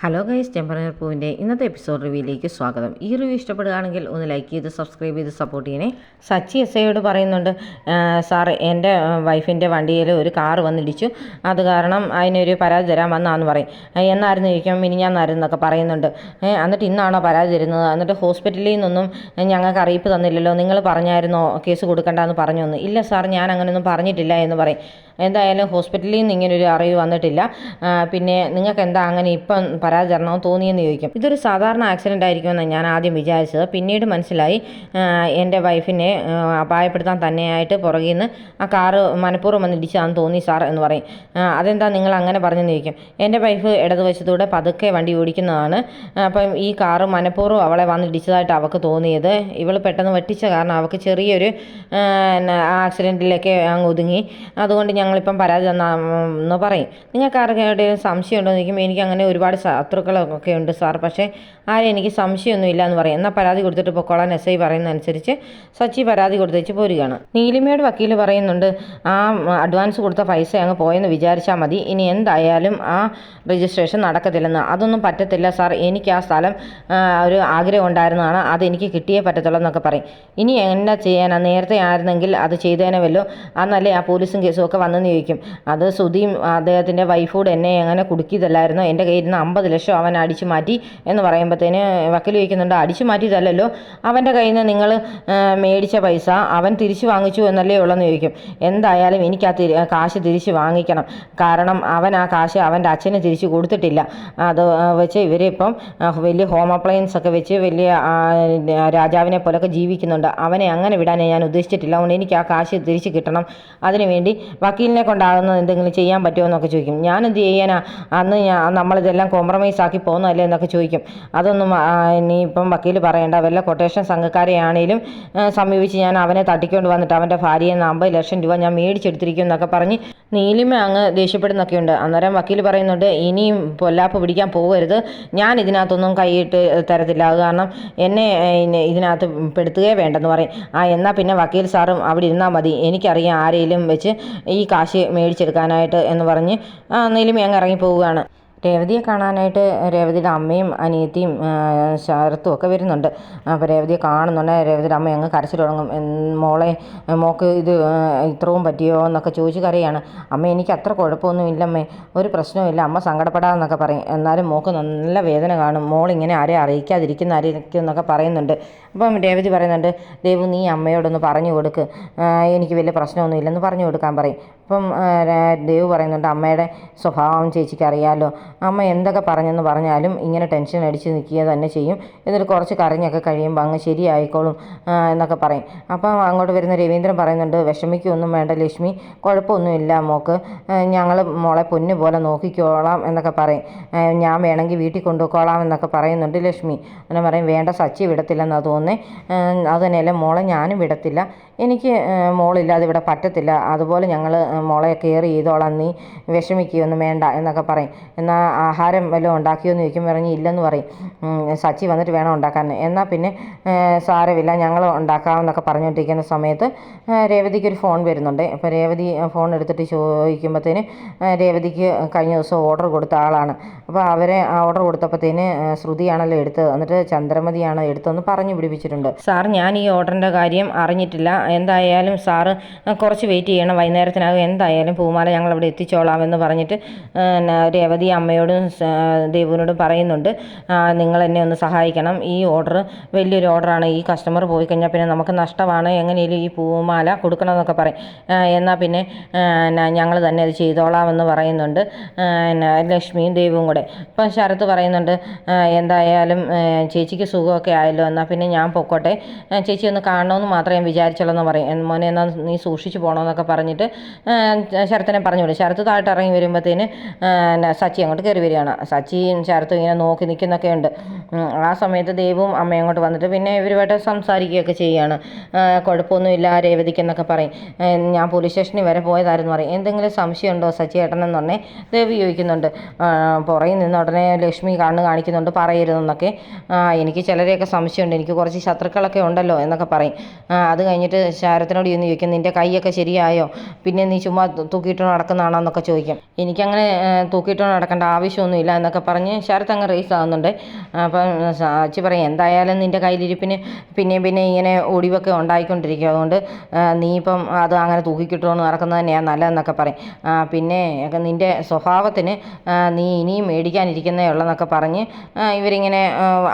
Hello guys temperature പൂവിന്റെ ഇന്നത്തെ episode റിവ്യൂയിലേക്ക് സ്വാഗതം. ഈ റിവ്യൂ ഇഷ്ടപ്പെടുകയാണെങ്കിൽ ഒന്ന് ലൈക്ക് ചെയ്ത് സബ്സ്ക്രൈബ് ചെയ്ത് സപ്പോർട്ട് ചെയ്യണേ. സച്ചി എസ് ഐയോട് പറയുന്നുണ്ട് സാർ എന്റെ വൈഫിന്റെ വണ്ടിയിൽ ഒരു കാറ് വന്നിടിച്ചു. അത് കാരണം അതിനൊരു പരാതി തരാൻ വന്നാന്ന് പറയും. "ആ, എന്നായിരുന്നു ചോദിക്കാം മിനിഞ്ഞാന്നായിരുന്നു എന്നൊക്കെ പറയുന്നുണ്ട്. "ഏ, എന്നിട്ട് ഇന്നാണോ പരാതി തരുന്നത്? എന്നിട്ട് ഹോസ്പിറ്റലിൽ നിന്നൊന്നും ഞങ്ങൾക്ക് അറിയിപ്പ് തന്നില്ലല്ലോ. നിങ്ങൾ പറഞ്ഞായിരുന്നോ? കേസ് കൊടുക്കണ്ടെന്ന് പറഞ്ഞു ഇല്ല സാർ ഞാൻ അങ്ങനെയൊന്നും പറഞ്ഞിട്ടില്ല എന്ന് പറയും. എന്തായാലും ഹോസ്പിറ്റലിൽ നിന്ന് ഇങ്ങനെ ഒരു അറിവ് വന്നിട്ടില്ല. പിന്നെ നിങ്ങൾക്ക് എന്താ അങ്ങനെ ഇപ്പം പരാതി തരണമെന്ന് തോന്നിയെന്ന് ചോദിക്കും. ഇതൊരു സാധാരണ ആക്സിഡന്റ് ആയിരിക്കുമെന്ന് ഞാൻ ആദ്യം വിചാരിച്ചത്. പിന്നീട് മനസ്സിലായി എന്റെ വൈഫിനെ അപായപ്പെടുത്താൻ തന്നെയായിട്ട് പുറകിൽ നിന്ന് ആ കാറ് മനഃപൂർവം വന്ന് ഇടിച്ചതാണെന്ന് തോന്നി സാർ എന്ന് പറയും. അതെന്താ നിങ്ങൾ അങ്ങനെ പറഞ്ഞെന്ന് ചോദിക്കും. എന്റെ വൈഫ് ഇടതുവശത്തൂടെ പതുക്കെ വണ്ടി ഓടിക്കുന്നതാണ്. അപ്പം ഈ കാറ് മനഃപൂർവം അവളെ വന്ന് ഇടിച്ചതായിട്ട് അവൾക്ക് തോന്നിയത്. ഇവൾ പെട്ടെന്ന് വെട്ടിച്ച കാരണം അവൾക്ക് ചെറിയൊരു ആക്സിഡന്റിലൊക്കെ അങ്ങ് ഒതുങ്ങി. അതുകൊണ്ട് ഞങ്ങളിപ്പം പരാതി തന്ന എന്ന് പറയും. നിങ്ങൾക്ക് ആർക്കെവിടെയും സംശയം ഉണ്ടോ എന്ന് ചോദിക്കുമ്പോൾ എനിക്ക് അങ്ങനെ ഒരുപാട് ശത്രുക്കളൊക്കെ ഉണ്ട് സാർ. പക്ഷേ ആരും എനിക്ക് സംശയമൊന്നും ഇല്ല എന്ന് പറയും. എന്നാൽ പരാതി കൊടുത്തിട്ട് പൊക്കോളാൻ എസ് ഐ പറയുന്നതനുസരിച്ച് സച്ചി പരാതി കൊടുത്തേച്ച് പോരുകയാണ്. നീലിമയുടെ വക്കീൽ പറയുന്നുണ്ട് ആ അഡ്വാൻസ് കൊടുത്ത പൈസ അങ്ങ് പോയെന്ന് വിചാരിച്ചാൽ മതി. ഇനി എന്തായാലും ആ രജിസ്ട്രേഷൻ നടക്കത്തില്ലെന്ന്. അതൊന്നും പറ്റത്തില്ല സാർ. എനിക്ക് ആ സ്ഥലം ഒരു ആഗ്രഹം ഉണ്ടായിരുന്നതാണ്. അത് എനിക്ക് കിട്ടിയേ പറ്റത്തുള്ളൂ എന്നൊക്കെ പറയും. ഇനി എന്നാ ചെയ്യാനാണ് നേരത്തെ ആയിരുന്നെങ്കിൽ അത് ചെയ്തേനെ വല്ലോ. അന്നല്ലേ ആ പോലീസും കേസും ഒക്കെ വന്നെന്ന് ചോദിക്കും. അത് സുധിയും അദ്ദേഹത്തിന്റെ വൈഫോട് എന്നെ അങ്ങനെ കുടുക്കിയതല്ലായിരുന്നു? എന്റെ കയ്യിൽ നിന്ന് അമ്പത് ലക്ഷം അവൻ അടിച്ചു മാറ്റി എന്ന് പറയുമ്പോഴത്തേന് വക്കീൽ ചോദിക്കുന്നുണ്ട്. അടിച്ചു മാറ്റിയതല്ലല്ലോ. അവന്റെ കയ്യിൽ നിന്ന് നിങ്ങൾ മേടിച്ച പൈസ അവൻ തിരിച്ചു വാങ്ങിച്ചു എന്നല്ലേ ഉള്ളെന്ന് ചോദിക്കും. എന്തായാലും എനിക്ക് ആ കാശ് തിരിച്ച് വാങ്ങിക്കണം. കാരണം അവൻ ആ കാശ് അവന്റെ അച്ഛന് തിരിച്ചു കൊടുത്തിട്ടില്ല. അത് വെച്ച് ഇവരിപ്പം വലിയ ഹോം അപ്ലയൻസ് ഒക്കെ വെച്ച് വലിയ രാജാവിനെ പോലൊക്കെ ജീവിക്കുന്നുണ്ട്. അവനെ അങ്ങനെ വിടാനേ ഞാൻ ഉദ്ദേശിച്ചിട്ടില്ല. അതുകൊണ്ട് എനിക്ക് ആ കാശ് തിരിച്ച് കിട്ടണം. അതിനുവേണ്ടി വക്കീലിനെ കൊണ്ടാകുന്ന എന്തെങ്കിലും ചെയ്യാൻ പറ്റുമോ എന്നൊക്കെ ചോദിക്കും. ഞാൻ എന്ത് ചെയ്യാനാ? അന്ന് ഞാൻ നമ്മളിതെല്ലാം കോംപ്രമൈസ് ആക്കി പോകുന്നതല്ലേ എന്നൊക്കെ ചോദിക്കും. അതൊന്നും ഇനി ഇപ്പം വക്കീൽ പറയേണ്ട. വല്ല കൊട്ടേഷൻ സംഘക്കാരെയാണേലും സമീപിച്ച് ഞാൻ അവനെ തട്ടിക്കൊണ്ട് വന്നിട്ട് അവന്റെ ഭാര്യയെ നിന്ന് അമ്പത് ലക്ഷം രൂപ ഞാൻ മേടിച്ചെടുത്തിരിക്കും എന്നൊക്കെ പറഞ്ഞ് നീലിമ അങ്ങ് ദേഷ്യപ്പെടുന്നൊക്കെയുണ്ട് അന്നേരം വക്കീൽ പറയുന്നുണ്ട് ഇനിയും പൊല്ലാപ്പ് പിടിക്കാൻ പോകരുത്. ഞാൻ ഇതിനകത്തൊന്നും കൈയിട്ട് തരത്തില്ല. അത് കാരണം എന്നെ ഇതിനകത്ത് പെടുത്തുകയേ വേണ്ടെന്ന് പറയും. ആ എന്നാൽ പിന്നെ വക്കീൽ സാറും അവിടെ ഇരുന്നാൽ മതി. എനിക്കറിയാം ആരെയും വെച്ച് ഈ കാശ് മേടിച്ചെടുക്കാനായിട്ട് എന്ന് പറഞ്ഞ് നീലിമ അങ്ങ് ഇറങ്ങി പോവുകയാണ് രേവതിയെ കാണാനായിട്ട് രേവതിയുടെ അമ്മയും അനിയത്തിയും ശരത്തും ഒക്കെ വരുന്നുണ്ട്. അപ്പോൾ രേവതിയെ കാണുന്നുണ്ട്. രേവതിയുടെ അമ്മ അങ്ങ് കരച്ചിൽ തുടങ്ങും. മോളെ മോക്ക് ഇത് ഇത്രയും പറ്റിയോ എന്നൊക്കെ ചോദിച്ച് കരയാണ്. അമ്മ എനിക്ക് അത്ര കുഴപ്പമൊന്നും ഇല്ലമ്മേ. ഒരു പ്രശ്നവുമില്ല അമ്മ സങ്കടപ്പെടാമെന്നൊക്കെ പറയും. എന്നാലും മോക്ക് നല്ല വേദന കാണും. മോൾ ഇങ്ങനെ ആരെ അറിയിക്കാതിരിക്കുന്ന ആരെയൊക്കെ എന്നൊക്കെ പറയുന്നുണ്ട്. അപ്പം രേവതി പറയുന്നുണ്ട് ദേവു നീ അമ്മയോടൊന്ന് പറഞ്ഞു കൊടുക്ക്. എനിക്ക് വലിയ പ്രശ്നമൊന്നും ഇല്ലെന്ന് പറഞ്ഞു കൊടുക്കാൻ പറയും. അപ്പം ദേവു പറയുന്നുണ്ട് അമ്മയുടെ സ്വഭാവം ചേച്ചിക്ക് അറിയാമല്ലോ അമ്മ എന്തൊക്കെ പറഞ്ഞെന്ന് പറഞ്ഞാലും ഇങ്ങനെ ടെൻഷൻ അടിച്ച് നിൽക്കുക തന്നെ ചെയ്യും. എന്നിട്ട് കുറച്ച് കരഞ്ഞൊക്കെ കഴിയുമ്പോൾ അങ്ങ് ശരിയായിക്കോളും എന്നൊക്കെ പറയും. അപ്പം അങ്ങോട്ട് വരുന്ന രവീന്ദ്രൻ പറയുന്നുണ്ട് വിഷമിക്കൊന്നും വേണ്ട ലക്ഷ്മി കുഴപ്പമൊന്നുമില്ല മോക്ക്. ഞങ്ങൾ മോളെ പൊന്നു പോലെ നോക്കിക്കോളാം എന്നൊക്കെ പറയും. ഞാൻ വേണമെങ്കിൽ വീട്ടിൽ കൊണ്ടുപോയിക്കോളാം എന്നൊക്കെ പറയുന്നുണ്ട് ലക്ഷ്മി. അങ്ങനെ പറയും വേണ്ട സച്ചി വിടത്തില്ലെന്നാണ് തോന്നുന്നത് അത് തന്നെയല്ല മോളെ ഞാനും വിടത്തില്ല. എനിക്ക് മോളില്ലാതെ ഇവിടെ പറ്റത്തില്ല. അതുപോലെ ഞങ്ങൾ മോളെ കെയർ ചെയ്തോളാം. നീ വിഷമിക്കുകയൊന്നും വേണ്ട എന്നൊക്കെ പറയും. എന്നാൽ ആഹാരം വല്ലതും ഉണ്ടാക്കിയോ എന്ന് ചോദിക്കുമ്പോൾ ഇറങ്ങി ഇല്ലെന്ന് പറയും. സച്ചി വന്നിട്ട് വേണം ഉണ്ടാക്കാൻ. എന്നാൽ പിന്നെ സാരമില്ല ഞങ്ങൾ ഉണ്ടാക്കാമെന്നൊക്കെ പറഞ്ഞുകൊണ്ടിരിക്കുന്ന സമയത്ത് രേവതിക്ക് ഒരു ഫോൺ വരുന്നുണ്ട്. അപ്പോൾ രേവതി ഫോൺ എടുത്തിട്ട് ചോദിക്കുമ്പോഴത്തേന് രേവതിക്ക് കഴിഞ്ഞ ദിവസം ഓർഡർ കൊടുത്ത ആളാണ്. അപ്പോൾ അവരെ ഓർഡർ കൊടുത്തപ്പോഴത്തേന് ശ്രുതിയാണല്ലോ എടുത്തത്. എന്നിട്ട് ചന്ദ്രമതിയാണ് എടുത്തതെന്ന് പറഞ്ഞു പിടിപ്പിച്ചിട്ടുണ്ട്. സാർ ഞാൻ ഈ ഓർഡറിന്റെ കാര്യം അറിഞ്ഞിട്ടില്ല. എന്തായാലും സാറ് കുറച്ച് വെയിറ്റ് ചെയ്യണം. വൈകുന്നേരത്തിനകം എന്തായാലും പൂമാല ഞങ്ങൾ അവിടെ എത്തിച്ചോളാം എന്ന് പറഞ്ഞിട്ട് രേവതി അമ്മയോടും ദേവുവിനോടും പറയുന്നുണ്ട്. നിങ്ങൾ എന്നെ ഒന്ന് സഹായിക്കണം. ഈ ഓർഡർ വലിയൊരു ഓർഡറാണ് ഈ കസ്റ്റമർ പോയി കഴിഞ്ഞാൽ പിന്നെ നമുക്ക് നഷ്ടമാണ്. എങ്ങനെയും ഈ പൂമാല കൊടുക്കണം എന്നൊക്കെ പറയും എന്നാൽ പിന്നെ ഞങ്ങൾ തന്നെ അത് ചെയ്തോളാം എന്ന് പറയുന്നുണ്ട് ലക്ഷ്മിയും ദേവും കൂടെ. ഇപ്പം ശരത്ത് പറയുന്നുണ്ട് എന്തായാലും ചേച്ചിക്ക് സുഖമൊക്കെ ആയല്ലോ. എന്നാൽ പിന്നെ ഞാൻ പൊക്കോട്ടെ. ചേച്ചി ഒന്ന് കാണണമെന്ന് മാത്രമേ ഞാൻ വിചാരിച്ചുള്ളൂ. എന്ന് പറയും. മോനെ എന്നാൽ നീ സൂക്ഷിച്ചു പോകണമെന്നൊക്കെ പറഞ്ഞിട്ട് ശരത്തിനെ പറഞ്ഞു വിടും ശരത്ത് താഴ്ത്ത് ഇറങ്ങി വരുമ്പോഴത്തേന് സച്ചി അങ്ങോട്ട് കയറി വരികയാണ്. സച്ചിയും ശരത്തും ഇങ്ങനെ നോക്കി നിൽക്കുന്നൊക്കെ ഉണ്ട് ആ സമയത്ത് ദേവും അമ്മയും അങ്ങോട്ട് വന്നിട്ട് പിന്നെ ഇവരുമായിട്ട് സംസാരിക്കുകയൊക്കെ ചെയ്യുകയാണ്. കുഴപ്പമൊന്നുമില്ല രേവതിക്ക് എന്നൊക്കെ പറയും. ഞാൻ പോലീസ് സ്റ്റേഷനിൽ വരെ പോയതായിരുന്നു പറയും. എന്തെങ്കിലും സംശയമുണ്ടോ സച്ചി ഏട്ടനെന്നുടനെ ദേവി ചോദിക്കുന്നുണ്ട്. പുറയിൽ നിന്ന് ഉടനെ ലക്ഷ്മി കണ്ണ് കാണിക്കുന്നുണ്ട് പറയരുതെന്നൊക്കെ. എനിക്ക് ചിലരെയൊക്കെ സംശയമുണ്ട്. എനിക്ക് കുറച്ച് ശത്രുക്കളൊക്കെ ഉണ്ടല്ലോ എന്നൊക്കെ പറയും. അത് കഴിഞ്ഞിട്ട് ശാരത്തിനോട് ചെന്ന് ചോദിക്കും നിന്റെ കൈയൊക്കെ ശരിയായോ? പിന്നെ നീ ചുമ്മാ തൂക്കിയിട്ടോ നടക്കുന്നതാണോ എന്നൊക്കെ ചോദിക്കും. എനിക്കങ്ങനെ തൂക്കിയിട്ടോ നടക്കേണ്ട ആവശ്യമൊന്നുമില്ല എന്നൊക്കെ പറഞ്ഞ് ശരത്ത് അങ്ങ് റേസ് ആകുന്നുണ്ട് അപ്പം സാച്ചി പറയും എന്തായാലും നിന്റെ കയ്യിലിരിപ്പിന് പിന്നെയും പിന്നെ ഇങ്ങനെ ഒടിവൊക്കെ ഉണ്ടായിക്കൊണ്ടിരിക്കും. അതുകൊണ്ട് നീ ഇപ്പം അത് അങ്ങനെ തൂക്കിക്കിട്ടുകൊണ്ട് നടക്കുന്നത് തന്നെയാണ് നല്ലതെന്നൊക്കെ പറയും. പിന്നെ നിന്റെ സ്വഭാവത്തിന് നീ ഇനിയും മേടിക്കാനിരിക്കുന്നേ ഉള്ളെന്നൊക്കെ പറഞ്ഞ് ഇവരിങ്ങനെ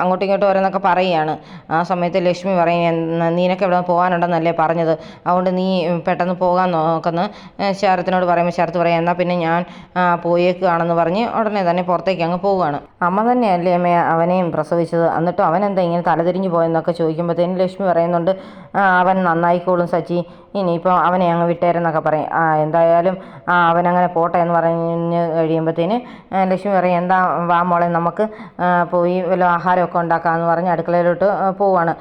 അങ്ങോട്ടും ഇങ്ങോട്ടും ഓരോന്നൊക്കെ പറയുകയാണ്. ആ സമയത്ത് ലക്ഷ്മി പറയും നിനക്ക് ഇവിടെ പോകാനുണ്ടെന്നല്ലേ പറഞ്ഞത്. അതുകൊണ്ട് നീ പെട്ടെന്ന് പോകാൻ നോക്കുന്നു ശരത്തിനോട് പറയുമ്പോൾ ശരത്ത് പറയാം എന്നാൽ പിന്നെ ഞാൻ പോയേക്കുകയാണെന്ന് പറഞ്ഞ് ഉടനെ തന്നെ പുറത്തേക്ക് അങ്ങ് പോവുകയാണ്. അമ്മ തന്നെയല്ലേ അമ്മ അവനെയും പ്രസവിച്ചത്? എന്നിട്ടും അവൻ എന്താ ഇങ്ങനെ തലതിരിഞ്ഞ് പോയെന്നൊക്കെ ചോദിക്കുമ്പോഴത്തേനും ലക്ഷ്മി പറയുന്നുണ്ട് അവൻ നന്നായിക്കോളും സച്ചി. ഇനിയിപ്പോൾ അവനെ അങ്ങ് വിട്ടേരെന്നൊക്കെ പറയും. ആ എന്തായാലും ആ അവനങ്ങനെ പോട്ടെ എന്ന് പറഞ്ഞ് കഴിയുമ്പോഴത്തേന് ലക്ഷ്മി പറയും എന്താ വാ മോളെ നമുക്ക് പോയി വല്ല ആഹാരമൊക്കെ ഉണ്ടാക്കാമെന്ന് പറഞ്ഞ് അടുക്കളയിലോട്ട് പോവാണ്.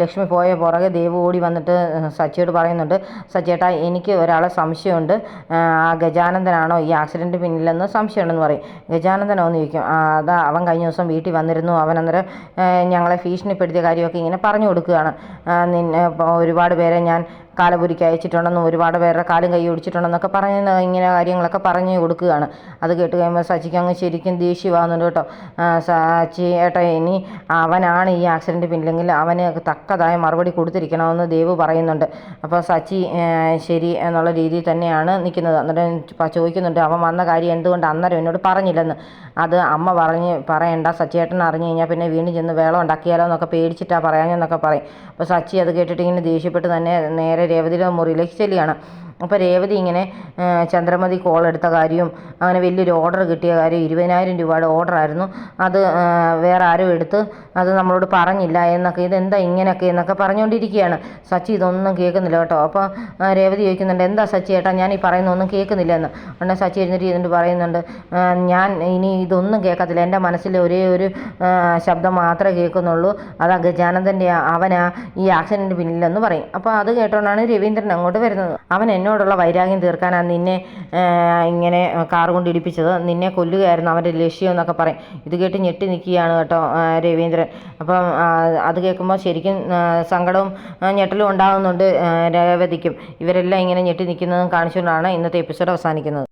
ലക്ഷ്മി പോയ പുറകെ ദേവ് ഓടി വന്നിട്ട് സച്ചിയോട് പറയുന്നുണ്ട് സച്ചേട്ടാ എനിക്ക് ഒരാളെ സംശയമുണ്ട്. ആ ഗജാനന്ദനാണോ ഈ ആക്സിഡന്റ് പിന്നിലെന്ന് സംശയമുണ്ടെന്ന് പറയും. ഗജാനന്ദനോ എന്ന് ചോദിക്കും അതാ അവൻ കഴിഞ്ഞ ദിവസം വീട്ടിൽ വന്നിരുന്നു. അവൻ അന്നേരം ഞങ്ങളെ ഭീഷണിപ്പെടുത്തിയ കാര്യമൊക്കെ ഇങ്ങനെ പറഞ്ഞു കൊടുക്കുകയാണ്. നിന്നെ ഒരുപാട് പേരെ ഞാൻ കാലപുരിക്ക് അയച്ചിട്ടുണ്ടെന്നും ഒരുപാട് പേരുടെ കാലും കൈ ഒടിച്ചിട്ടുണ്ടെന്നൊക്കെ പറഞ്ഞ് ഇങ്ങനെ കാര്യങ്ങളൊക്കെ പറഞ്ഞു കൊടുക്കുകയാണ്. അത് കേട്ട് കഴിയുമ്പോൾ സച്ചിക്ക് അങ്ങ് ശരിക്കും ദേഷ്യമാകുന്നുണ്ട് കേട്ടോ. സച്ചി ഏട്ടാ ഇനി അവനാണ് ഈ ആക്സിഡന്റ് പിന്നിലെങ്കിൽ അവന് തക്കതായ മറുപടി കൊടുത്തിരിക്കണമെന്ന് ദേവ് പറയുന്നുണ്ട്. അപ്പോൾ സച്ചി ശരി എന്നുള്ള രീതിയിൽ തന്നെയാണ് നിൽക്കുന്നത്. അന്നേരം ചോദിക്കുന്നുണ്ട് അവൻ വന്ന കാര്യം എന്തുകൊണ്ട് അന്നേരം എന്നോട് പറഞ്ഞില്ലെന്ന്? അത് അമ്മ പറഞ്ഞ് പറയണ്ട. സച്ചിയേട്ടൻ അറിഞ്ഞു കഴിഞ്ഞാൽ പിന്നെ വീണ്ടും ചെന്ന് വേളം ഉണ്ടാക്കിയാലോ എന്നൊക്കെ പേടിച്ചിട്ടാണ് പറയാഞ്ഞെന്നൊക്കെ പറയും. അപ്പോൾ സച്ചി അത് കേട്ടിട്ട് ഇങ്ങനെ ദേഷ്യപ്പെട്ട് തന്നെ നേരെ രേവതിയുടെ മുറിയിലേക്ക് ചെല്ലുകയാണ്. അപ്പോൾ രേവതി ഇങ്ങനെ ചന്ദ്രമതി കോൾ എടുത്ത കാര്യവും അങ്ങനെ വലിയൊരു ഓർഡർ കിട്ടിയ കാര്യം ഇരുപതിനായിരം രൂപയുടെ ഓർഡറായിരുന്നു അത് വേറെ ആരും എടുത്ത് അത് നമ്മളോട് പറഞ്ഞില്ല എന്നൊക്കെ ഇതെന്താ ഇങ്ങനെയൊക്കെ എന്നൊക്കെ പറഞ്ഞുകൊണ്ടിരിക്കുകയാണ് സച്ചി ഇതൊന്നും കേൾക്കുന്നില്ല കേട്ടോ. അപ്പോൾ രേവതി ചോദിക്കുന്നുണ്ട് എന്താ സച്ചി ഏട്ടാ ഞാൻ ഈ പറയുന്നൊന്നും കേൾക്കുന്നില്ല എന്ന് ഉടനെ സച്ചി എഴുന്നേറ്റ് ഇരുന്നിട്ട് പറയുന്നുണ്ട് ഞാൻ ഇനി ഇതൊന്നും കേൾക്കത്തില്ല. എന്റെ മനസ്സിൽ ഒരേ ഒരു ശബ്ദം മാത്രമേ കേൾക്കുന്നുള്ളൂ. അതാ ഗജാനന്ദന്റെ അവനാ ഈ ആക്സിഡന്റ് പിന്നിലെന്ന് പറയും. അപ്പോൾ അത് കേട്ടോണ്ടാണ് രവീന്ദ്രൻ അങ്ങോട്ട് വരുന്നത്. അവൻ എന്നോടുള്ള വൈരാഗ്യം തീർക്കാനാണ് നിന്നെ ഇങ്ങനെ കാർ കൊണ്ട് ഇടിപ്പിച്ചത്. നിന്നെ കൊല്ലുകയായിരുന്നു അവന്റെ ലക്ഷ്യം എന്നൊക്കെ പറയും. ഇത് കേട്ട് ഞെട്ടി നിൽക്കുകയാണ് കേട്ടോ രവീന്ദ്രൻ. അപ്പം അത് കേൾക്കുമ്പോൾ ശരിക്കും സങ്കടവും ഞെട്ടലും ഉണ്ടാകുന്നുണ്ട് രേവതിക്കും. ഇവരെല്ലാം ഇങ്ങനെ ഞെട്ടി നിൽക്കുന്നതും കാണിച്ചുകൊണ്ടാണ് ഇന്നത്തെ എപ്പിസോഡ് അവസാനിക്കുന്നത്.